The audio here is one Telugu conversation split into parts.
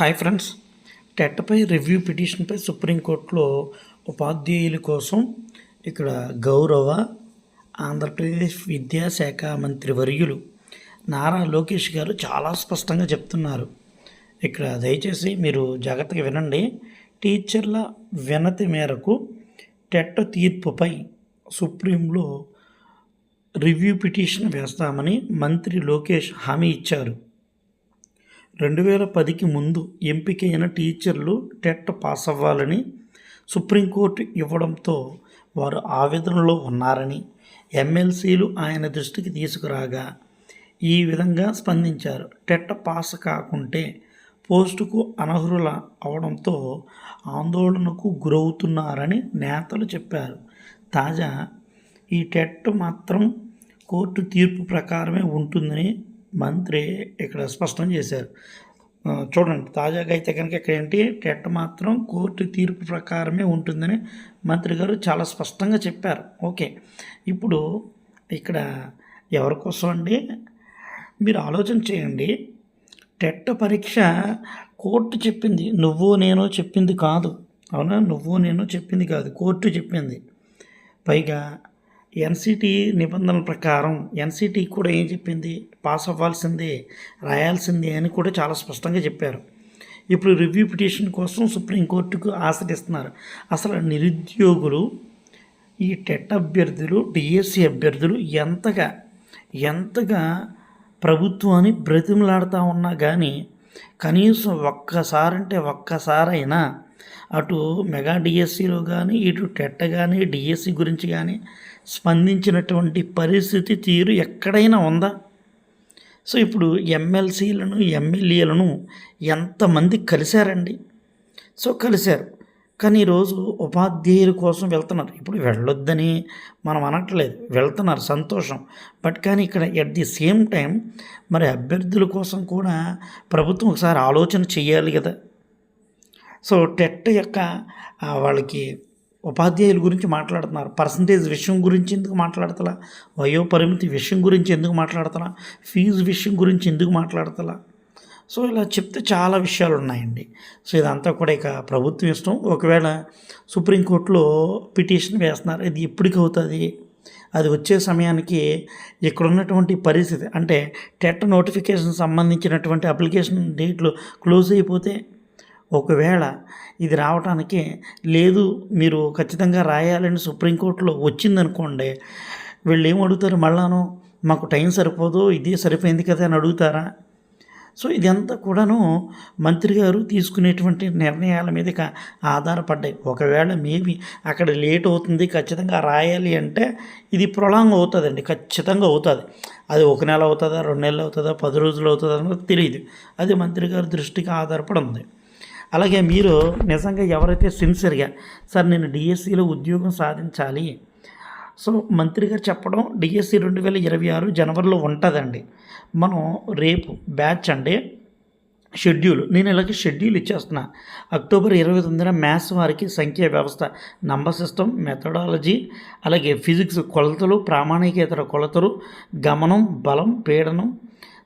Hi friends. టెట్పై రివ్యూ పిటిషన్పై సుప్రీంకోర్టులో ఉపాధ్యాయుల కోసం ఇక్కడ గౌరవ ఆంధ్రప్రదేశ్ విద్యాశాఖ మంత్రి వర్యులు నారా లోకేష్ గారు చాలా స్పష్టంగా చెప్తున్నారు. ఇక్కడ దయచేసి మీరు జాగ్రత్తగా వినండి. టీచర్ల వినతి మేరకు టెట్ తీర్పుపై సుప్రీంలో రివ్యూ పిటిషన్ వేస్తామని మంత్రి లోకేష్ హామీ ఇచ్చారు. రెండు వేల పదికి ముందు ఎంపికైన టీచర్లు టెట్ పాస్ అవ్వాలని సుప్రీంకోర్టు ఇవ్వడంతో వారు ఆవేదనలో ఉన్నారని ఎమ్మెల్సీలు ఆయన దృష్టికి తీసుకురాగా ఈ విధంగా స్పందించారు. టెట్ పాస్ కాకుంటే పోస్టుకు అనర్హుల అవడంతో ఆందోళనకు గురవుతున్నారని నేతలు చెప్పారు. తాజా ఈ టెట్ మాత్రం కోర్టు తీర్పు ప్రకారమే ఉంటుందని మంత్రి ఇక్కడ స్పష్టం చేశారు. చూడండి తాజాగా అయితే కనుక ఇక్కడ ఏంటి? టెట్ మాత్రం కోర్టు తీర్పు ప్రకారమే ఉంటుందని మంత్రి గారు చాలా స్పష్టంగా చెప్పారు. ఓకే ఇప్పుడు ఇక్కడ ఎవరి కోసం అండి? మీరు ఆలోచన చేయండి. టెట్ పరీక్ష కోర్టు చెప్పింది నువ్వు నేను చెప్పింది కాదు. అవునా? నువ్వు నేను చెప్పింది కాదు కోర్టు చెప్పింది. పైగా ఎన్సిటి నిబంధనల ప్రకారం ఎన్సిటి కూడా ఏం చెప్పింది? పాస్ అవ్వాల్సిందే రాయాల్సిందే అని కూడా చాలా స్పష్టంగా చెప్పారు. ఇప్పుడు రివ్యూ పిటిషన్ కోసం సుప్రీంకోర్టుకు ఆశ్రయిస్తున్నారు. అసలు నిరుద్యోగులు ఈ టెట్ అభ్యర్థులు డిఎస్సి అభ్యర్థులు ఎంతగా ఎంతగా ప్రభుత్వాన్ని బ్రతిమలాడుతూ ఉన్నా కానీ కనీసం ఒక్కసారంటే ఒక్కసారైనా అటు మెగా డిఎస్సిలో కానీ ఇటు టెట్ కానీ డిఎస్సి గురించి కానీ స్పందించినటువంటి పరిస్థితి తీరు ఎక్కడైనా ఉందా? సో ఇప్పుడు ఎమ్మెల్సీలను ఎమ్మెల్యేలను ఎంతమంది కలిశారండి? సో కలిశారు. కానీ ఈరోజు ఉపాధ్యాయుల కోసం వెళ్తున్నారు. ఇప్పుడు వెళ్ళొద్దని మనం అనట్లేదు. వెళ్తున్నారు సంతోషం. బట్ కానీ ఇక్కడ ఎట్ ది సేమ్ టైం మరి అభ్యర్థుల కోసం కూడా ప్రభుత్వం ఒకసారి ఆలోచన చేయాలి కదా. సో టెట్ యొక్క వాళ్ళకి ఉపాధ్యాయుల గురించి మాట్లాడుతున్నారు. పర్సంటేజ్ విషయం గురించి ఎందుకు మాట్లాడతలా? వయో పరిమితి విషయం గురించి ఎందుకు మాట్లాడతలా? ఫీజు విషయం గురించి ఎందుకు మాట్లాడతలా? సో ఇలా చెప్తే చాలా విషయాలు ఉన్నాయండి సో ఇదంతా కూడా ఇక ప్రభుత్వం ఇష్టం. ఒకవేళ సుప్రీంకోర్టులో పిటిషన్ వేస్తున్నారు ఇది ఎప్పటికి అవుతుంది అది వచ్చే సమయానికి ఇక్కడ ఉన్నటువంటి పరిస్థితి అంటే టెట్ నోటిఫికేషన్ సంబంధించినటువంటి అప్లికేషన్ డేట్లు క్లోజ్ అయిపోతే ఒకవేళ ఇది రావటానికి లేదు మీరు ఖచ్చితంగా రాయాలని సుప్రీంకోర్టులో వచ్చిందనుకోండి వీళ్ళు ఏం అడుగుతారు? మళ్ళాను మాకు టైం సరిపోదు ఇదే సరిపోయింది కదా అని అడుగుతారా? సో ఇదంతా కూడాను మంత్రి గారు తీసుకునేటువంటి నిర్ణయాల మీద ఆధారపడ్డాయి. ఒకవేళ మేబీ అక్కడ లేట్ అవుతుంది ఖచ్చితంగా రాయాలి అంటే ఇది ప్రొలాంగ్ అవుతుందండి ఖచ్చితంగా అవుతుంది. అది ఒక నెల అవుతుందా రెండు నెలలు అవుతుందా పది రోజులు అవుతుందా అన్నది తెలియదు. అది మంత్రి గారి దృష్టికి ఆధారపడి ఉంది. అలాగే మీరు నిజంగా ఎవరైతే సిన్సియర్గా సార్ నేను డిఎస్సిలో ఉద్యోగం సాధించాలి. సో మంత్రి గారు చెప్పడం డిఎస్సి రెండు వేల ఇరవై ఆరు జనవరిలో ఉంటుందండి. మనం రేపు బ్యాచ్ అండి షెడ్యూల్. నేను ఇలాగ షెడ్యూల్ ఇచ్చేస్తున్నా. అక్టోబర్ ఇరవై తొమ్మిదిన మ్యాథ్స్ వారికి సంఖ్యా వ్యవస్థ నంబర్ సిస్టమ్ మెథడాలజీ అలాగే ఫిజిక్స్ కొలతలు ప్రామాణికేతర కొలతలు గమనం బలం పీడనం.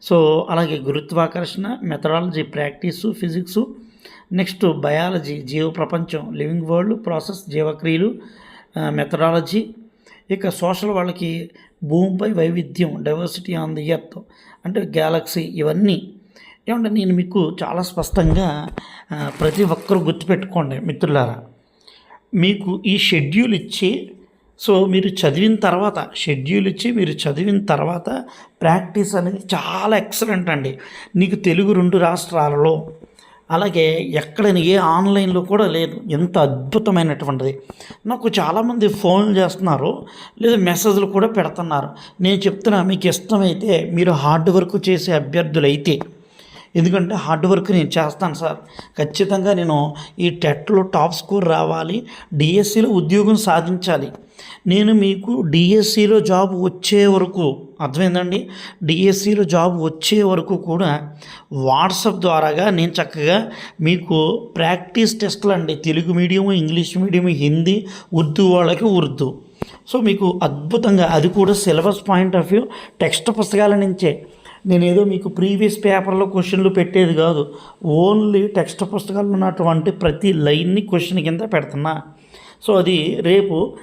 సో అలాగే గురుత్వాకర్షణ methodology practice physics next biology జీవ ప్రపంచం లివింగ్ వరల్డ్ ప్రాసెస్ జీవక్రియలు మెథడాలజీ. ఇక సోషల్ వాళ్ళకి భూమిపై వైవిధ్యం డైవర్సిటీ ఆన్ ది ఎర్త్ అంటే గ్యాలక్సీ ఇవన్నీ. ఏమంటే నేను మీకు చాలా స్పష్టంగా ప్రతి ఒక్కరూ గుర్తుపెట్టుకోండి మిత్రులారా. మీకు ఈ షెడ్యూల్ ఇచ్చి సో మీరు చదివిన తర్వాత షెడ్యూల్ ఇచ్చి మీరు చదివిన తర్వాత ప్రాక్టీస్ అనేది చాలా ఎక్సలెంట్ అండి. నీకు తెలుగు రెండు రాష్ట్రాలలో అలాగే ఎక్కడని ఏ ఆన్లైన్లో కూడా లేదు. ఎంత అద్భుతమైనటువంటిది. నాకు చాలామంది ఫోన్ చేస్తున్నారు లేదా మెసేజ్లు కూడా పెడుతున్నారు. నేను చెప్తున్నా మీకు ఇష్టమైతే మీరు హార్డ్ వర్క్ చేసే అభ్యర్థులైతే ఎందుకంటే హార్డ్ వర్క్ నేను చేస్తాను సార్. ఖచ్చితంగా నేను ఈ టెట్లో టాప్ స్కోర్ రావాలి డిఎస్సిలో ఉద్యోగం సాధించాలి. నేను మీకు డిఎస్సిలో జాబ్ వచ్చే వరకు అర్థమైందండి? డిఎస్సిలో జాబ్ వచ్చే వరకు కూడా వాట్సాప్ ద్వారాగా నేను చక్కగా మీకు ప్రాక్టీస్ టెస్ట్లు అండి Telugu medium English medium Hindi Urdu వాళ్ళకి ఉర్దూ. సో మీకు అద్భుతంగా అది కూడా syllabus point of view text పుస్తకాల నుంచే. నేనేదో మీకు ప్రీవియస్ పేపర్లో క్వశ్చన్లు పెట్టేది కాదు. ఓన్లీ టెక్స్ట్ పుస్తకాలు ఉన్నటువంటి ప్రతి లైన్ని క్వశ్చన్ కింద పెడుతున్నా. సో అది రేపు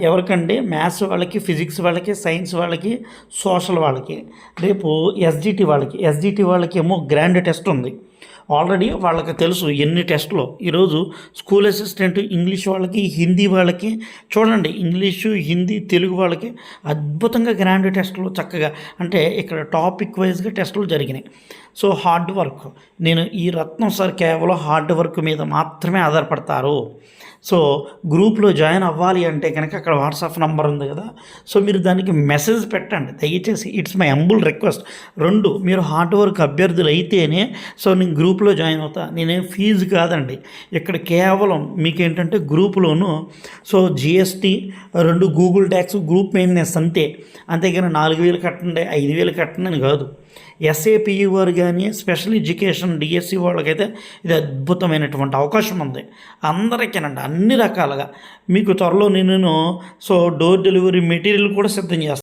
ఎవరికండి ఎవరికంటే మ్యాథ్స్ వాళ్ళకి ఫిజిక్స్ వాళ్ళకి సైన్స్ వాళ్ళకి సోషల్ వాళ్ళకి రేపు ఎస్జిటి వాళ్ళకి. ఎస్జిటి వాళ్ళకి ఏమో గ్రాండ్ టెస్ట్ ఉంది. ఆల్రెడీ వాళ్ళకి తెలుసు ఎన్ని టెస్టులు. ఈరోజు స్కూల్ అసిస్టెంట్ ఇంగ్లీష్ వాళ్ళకి హిందీ వాళ్ళకి చూడండి ఇంగ్లీషు హిందీ తెలుగు వాళ్ళకి అద్భుతంగా గ్రాండ్ టెస్టులు చక్కగా. అంటే ఇక్కడ టాపిక్ వైజ్గా టెస్టులు జరిగినాయి. So hard work. నేను ఈ రత్నం సార్ కేవలం హార్డ్ వర్క్ మీద మాత్రమే ఆధారపడతారు. సో గ్రూప్లో జాయిన్ అవ్వాలి అంటే కనుక అక్కడ వాట్సాప్ నంబర్ ఉంది కదా. సో మీరు దానికి మెసేజ్ పెట్టండి. దయచేసి ఇట్స్ మై అంబుల్ రిక్వెస్ట్. రెండు మీరు హార్డ్ వర్క్ అభ్యర్థులు అయితేనే సో నేను గ్రూప్లో జాయిన్ అవుతా. నేనేం ఫీజు కాదండి. ఇక్కడ కేవలం మీకు ఏంటంటే గ్రూప్లోను సో జిఎస్టీ రెండు గూగుల్ ట్యాక్స్ గ్రూప్ మెయింటెనెన్స్ అంతే. అంతేగాని నాలుగు వేలు కట్టండి ఐదు వేలు కట్టండి అని కాదు. ఎస్ఏపిఈ వారు కానీ స్పెషల్ ఎడ్యుకేషన్ డిఎస్సి వాళ్ళకైతే ఇది అద్భుతమైనటువంటి అవకాశం ఉంది. అందరికీనండి అన్ని రకాలుగా. మీకు త్వరలో నేను సో డోర్ డెలివరీ మెటీరియల్ కూడా సిద్ధం చేస్తాను